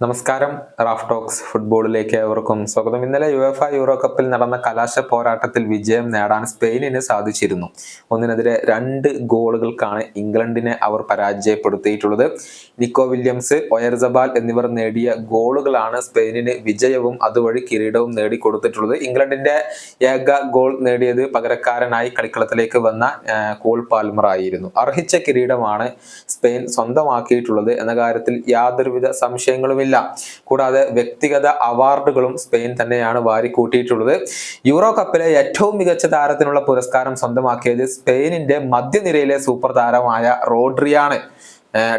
നമസ്കാരം Raf talks ഫുട്ബോളിലേക്ക് ഏവർക്കും സ്വാഗതം. ഇന്നലെ യു എഫ് യൂറോ കപ്പിൽ നടന്ന കലാശ പോരാട്ടത്തിൽ വിജയം നേടാൻ സ്പെയിനിന് സാധിച്ചിരുന്നു. ഒന്നിനെതിരെ രണ്ട് ഗോളുകൾക്കാണ് ഇംഗ്ലണ്ടിനെ അവർ പരാജയപ്പെടുത്തിയിട്ടുള്ളത്. നിക്കോ വില്യംസ് ഒയർസബാൽ എന്നിവർ നേടിയ ഗോളുകളാണ് സ്പെയിനിന് വിജയവും അതുവഴി കിരീടവും നേടിക്കൊടുത്തിട്ടുള്ളത്. ഇംഗ്ലണ്ടിന്റെ ഏക ഗോൾ നേടിയത് പകരക്കാരനായി കളിക്കളത്തിലേക്ക് വന്ന കോൾ പാൽമർ ആയിരുന്നു. അർഹിച്ച കിരീടമാണ് സ്പെയിൻ സ്വന്തമാക്കിയിട്ടുള്ളത്. എന്ന കാര്യത്തിൽ യാതൊരുവിധ സംശയങ്ങളുമില്ല കൂടാതെ വ്യക്തിഗത അവാർഡുകളും സ്പെയിൻ തന്നെയാണ് വാരിക്കൂട്ടിയിട്ടുള്ളത്. യൂറോ കപ്പിലെ ഏറ്റവും മികച്ച താരത്തിനുള്ള പുരസ്കാരം സ്വന്തമാക്കിയത് സ്പെയിനിന്റെ മധ്യനിരയിലെ സൂപ്പർ താരമായ റോഡ്രിയാണ്.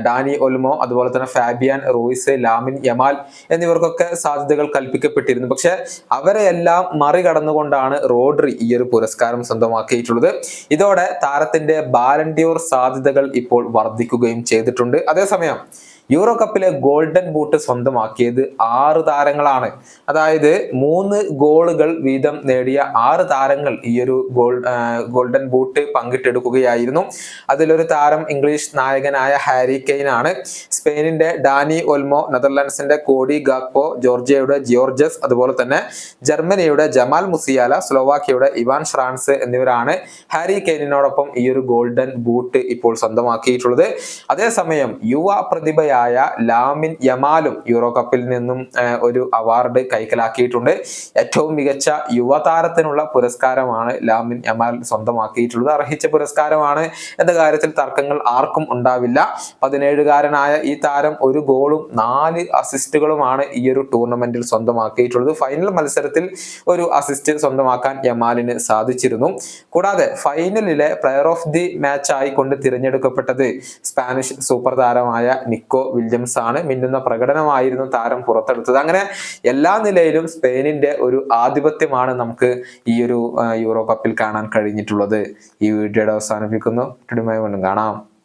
ഡാനി ഒൽമോ അതുപോലെ തന്നെ ഫാബിയാൻ റോയിസ് ലാമിൻ യമാൽ എന്നിവർക്കൊക്കെ സാധ്യതകൾ കൽപ്പിക്കപ്പെട്ടിരുന്നു. പക്ഷെ അവരെയെല്ലാം മറികടന്നുകൊണ്ടാണ് റോഡ്രി ഈ ഒരു പുരസ്കാരം സ്വന്തമാക്കിയിട്ടുള്ളത്. ഇതോടെ താരത്തിന്റെ ബാലൻഡ്യൂർ സാധ്യതകൾ ഇപ്പോൾ വർദ്ധിക്കുകയും ചെയ്തിട്ടുണ്ട്. അതേസമയം യൂറോ കപ്പിലെ ഗോൾഡൻ ബൂട്ട് സ്വന്തമാക്കിയത് ആറ് താരങ്ങളാണ്. അതായത് മൂന്ന് ഗോളുകൾ വീതം നേടിയ ആറ് താരങ്ങൾ ഈ ഒരു ഗോൾ ഗോൾഡൻ ബൂട്ട് പങ്കിട്ടെടുക്കുകയായിരുന്നു. അതിലൊരു താരം ഇംഗ്ലീഷ് നായകനായ ഹാരി കെയ്ൻ ആണ്. സ്പെയിനിന്റെ ഡാനി ഒൽമോ നെതർലാൻഡ്സിന്റെ കോഡി ഗാക്പോ ജോർജിയയുടെ ജിയോർജസ് അതുപോലെ തന്നെ ജർമ്മനിയുടെ ജമാൽ മുസിയാല സ്ലോവാക്കിയയുടെ ഇവാൻ ഫ്രാൻസ് എന്നിവരാണ് ഹാരി കെയ്നിനോടൊപ്പം ഈ ഒരു ഗോൾഡൻ ബൂട്ട് ഇപ്പോൾ സ്വന്തമാക്കിയിട്ടുള്ളത്. അതേസമയം യുവ പ്രതിഭയായ ലാമിൻ യമാലും യൂറോ കപ്പിൽ നിന്നും ഒരു അവാർഡ് കൈക്കലാക്കിയിട്ടുണ്ട്. ഏറ്റവും മികച്ച യുവതാരത്തിനുള്ള പുരസ്കാരമാണ് ലാമിൻ യമാൽ സ്വന്തമാക്കിയിട്ടുള്ളത്. അർഹിച്ച പുരസ്കാരമാണ്. എന്ന കാര്യത്തിൽ തർക്കങ്ങൾ ആർക്കും ഉണ്ടാവില്ല. പതിനേഴുകാരനായ ഈ താരം ഒരു ഗോളും നാല് അസിസ്റ്റുകളുമാണ് ഈ ഒരു ടൂർണമെന്റിൽ സ്വന്തമാക്കിയിട്ടുള്ളത്. ഫൈനൽ മത്സരത്തിൽ ഒരു അസിസ്റ്റ് സ്വന്തമാക്കാൻ യമാലിന് സാധിച്ചിരുന്നു. കൂടാതെ ഫൈനലിലെ പ്ലെയർ ഓഫ് ദി മാച്ച് ആയിക്കൊണ്ട് തിരഞ്ഞെടുക്കപ്പെട്ടത് സ്പാനിഷ് സൂപ്പർ താരമായ നിക്കോ വില്യംസ് ആണ് മിന്നുന്ന പ്രകടനമായിരുന്നു താരം പുറത്തെടുത്തത്. അങ്ങനെ എല്ലാ നിലയിലും സ്പെയിനിന്റെ ഒരു ആധിപത്യമാണ് നമുക്ക് ഈ ഒരു യൂറോ കപ്പിൽ കാണാൻ കഴിഞ്ഞിട്ടുള്ളത്. ഈ വീഡിയോയുടെ അവസാനിപ്പിക്കുന്നു. കാണാം.